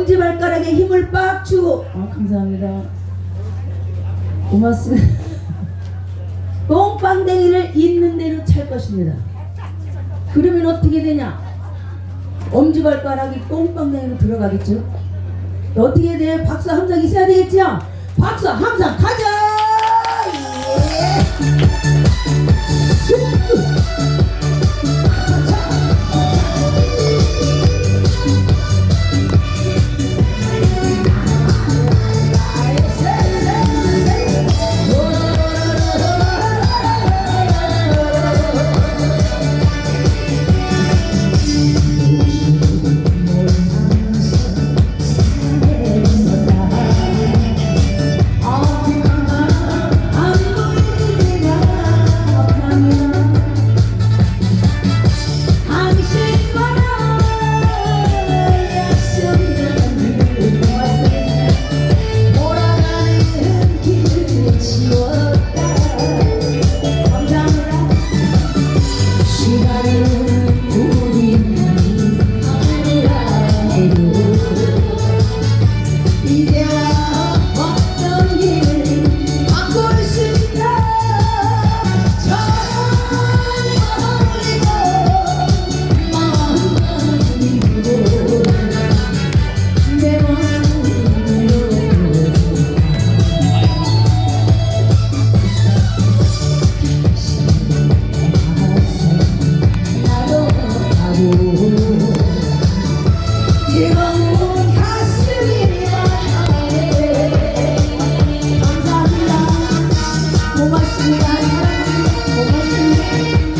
엄지 발가락에 힘을 빡 주고. 아, 감사합니다. 고맙습니다. 똥빵댕이를 있는 대로 찰 것입니다. 그러면 어떻게 되냐? 엄지 발가락이 똥빵댕이로 들어가겠죠? 어떻게 돼? 박수 항상 있어야 되겠죠? 박수 항상 가자! 예.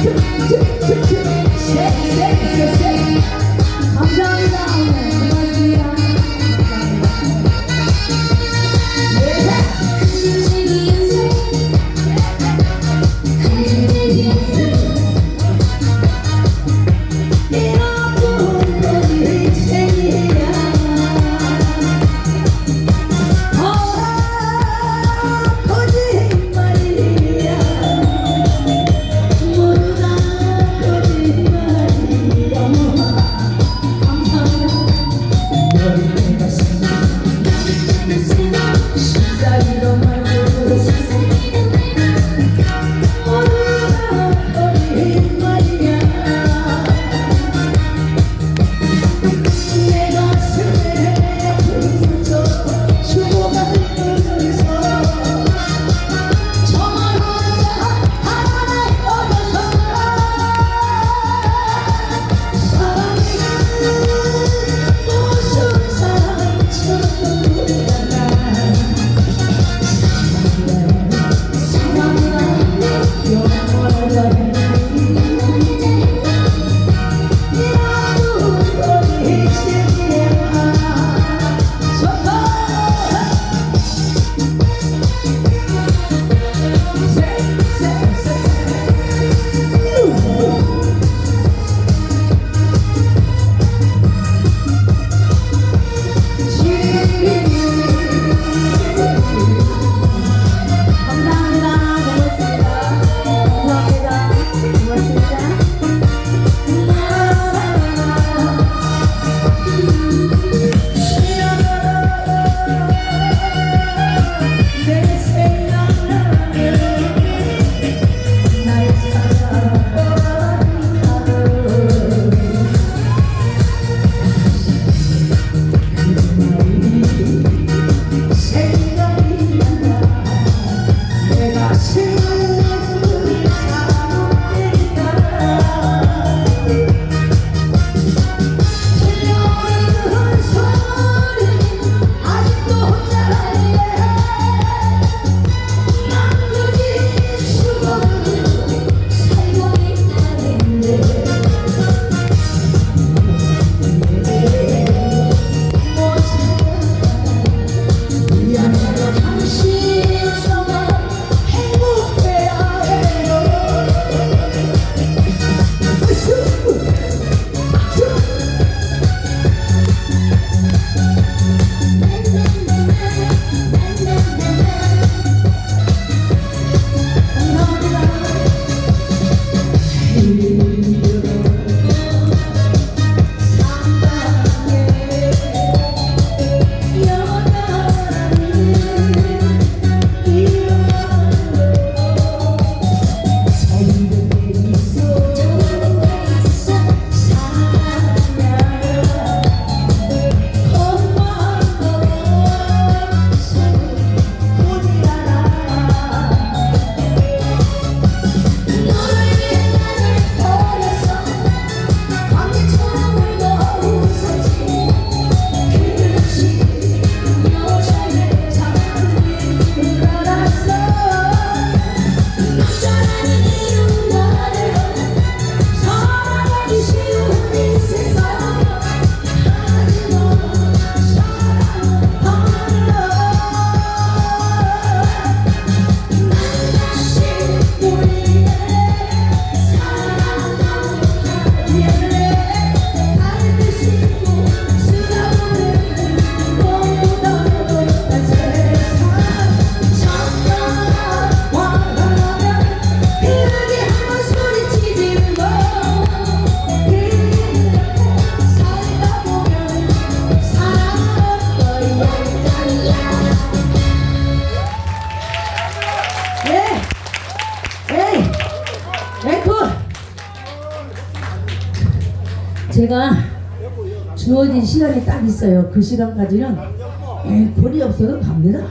yeah, yeah. 제가 주어진 시간이 딱 있어요. 그 시간까지는 앵콜이 없어도 갑니다.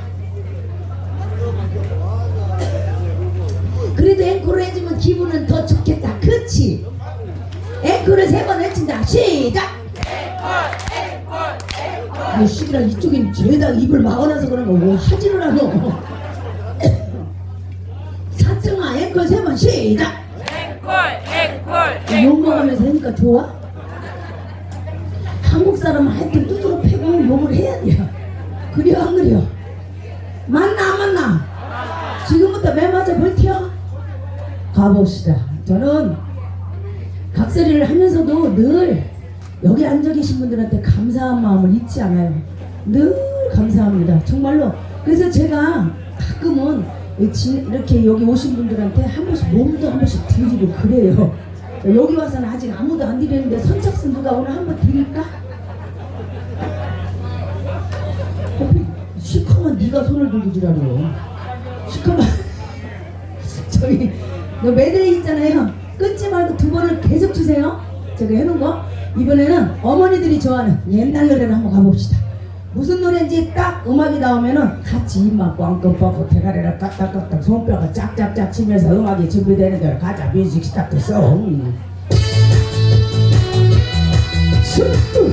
그래도 앵콜을 해주면 기분은 더 좋겠다. 그렇지? 앵콜을 세 번 외친다. 시작! 이 씨발 이쪽엔 죄다 입을 막아놔서 그런 거뭐 하지를 않아. 사청아 앵콜 세 번 시작! 앵콜 앵콜 욕 먹으면서 하니까 좋아? 한국 사람은 하여튼 두드러 패고 욕을 해야 돼요. 그래요 안 그래요? 맞나 안 맞나? 지금부터 맨 먼저 벌텨 가봅시다. 저는 각설이를 하면서도 늘 여기 앉아 계신 분들한테 감사한 마음을 잊지 않아요. 늘 감사합니다. 정말로. 그래서 제가 가끔은 이렇게 여기 오신 분들한테 한 번씩 몸도 한 번씩 드리고 그래요. 여기 와서는 아직 아무도 안 드리는데 선착순 누가 오늘 한번 드릴까? 시커먼 네가 손을 들고 지라고요. 시커먼 저기 너 메들리 있잖아요. 끊지 말고 두 번을 계속 주세요. 제가 해놓은 거 이번에는 어머니들이 좋아하는 옛날 노래를 한번 가봅시다. 무슨 노래인지 딱 음악이 나오면은 같이 입만 꽝꽝 뻗고 대가리를 딱딱딱딱 손뼉을 짝짝짝 치면서 음악이 준비되는 대로 가자. 뮤직 스타트 송. 스투